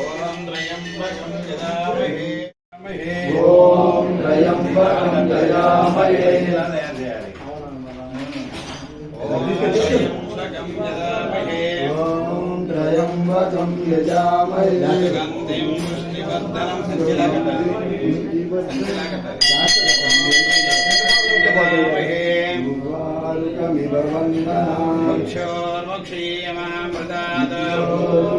ఓం త్రయంబకం యదామహే ఓం త్రయంబకం యజామహే. యజామహే. సుగంధిం పుష్టివర్ధనం సంచిలా కట్టాలి సంచిలా కట్టాలి యదామహే ఉర్వారుకమివ వందనాం. మోక్షోర్మోక్షీయమామృతాద్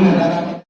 Wow.